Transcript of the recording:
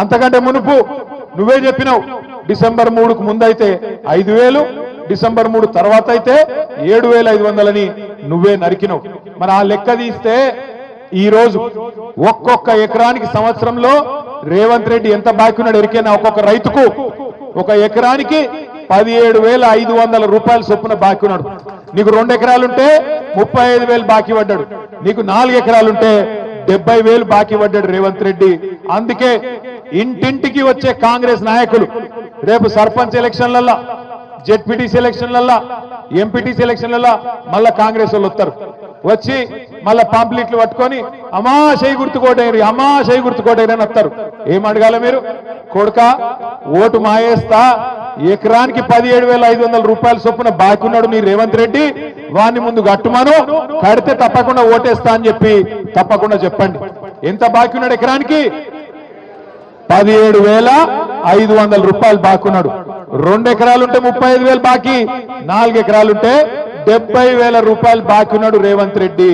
అంతకంటే మునుపు నువ్వే చెప్పినావు. డిసెంబర్ మూడుకు ముందైతే ఐదు వేలు డిసెంబర్ మూడు తర్వాత అయితే ఏడు వేల ఐదు వందలని నువ్వే నరికినావు. మరి ఆ లెక్క తీస్తే ఈ రోజు ఒక్కొక్క ఎకరానికి సంవత్సరంలో రేవంత్ రెడ్డి ఎంత బాకీ ఉన్నాడు ఎరికైనా ఒక్కొక్క రైతుకు? ఒక ఎకరానికి పదిహేడు వేల ఐదు వందల రూపాయల చొప్పున బాకీ ఉన్నాడు నీకు రెండు ఎకరాలుంటే ముప్పై ఐదు వేలు బాకీ పడ్డాడు. నీకు నాలుగు ఎకరాలుంటే డెబ్బై వేలు బాకీ పడ్డాడు రేవంత్ రెడ్డి. అందుకే ఇంటింటికి వచ్చే కాంగ్రెస్ నాయకులు రేపు సర్పంచ్ ఎలక్షన్లల్లో జెడ్పీటీసీ ఎలక్షన్లల్లో ఎంపీటీసీ ఎలక్షన్లలో మళ్ళా కాంగ్రెస్ వాళ్ళు వస్తారు. వచ్చి మళ్ళా పాంప్లెట్లు పట్టుకొని అమా చేయి గుర్తుకోటేరు అమా చేయి గుర్తుకోటైరు అని వస్తారు. ఏం అడగాల మీరు? కొడుక ఓటు మాయేస్తా ఎకరానికి పదిహేడు వేల ఐదు వందల రూపాయల చొప్పున బాకున్నాడు మీ నీ రేవంత్ రెడ్డి. వాడిని ముందు కట్టుమాను కడితే తప్పకుండా ఓటేస్తా అని చెప్పి తప్పకుండా చెప్పండి. ఎంత బాకీ ఉన్నాడు ఎకరానికి? పదిహేడు వేల ఐదు వందల రూపాయలు బాకున్నాడు రెండు ఎకరాలుంటే ముప్పై ఐదు వేలు బాకీ నాలుగు ఎకరాలుంటే డెబ్బై వేల రూపాయలు బాకీ ఉన్నాడు రేవంత్ రెడ్డి.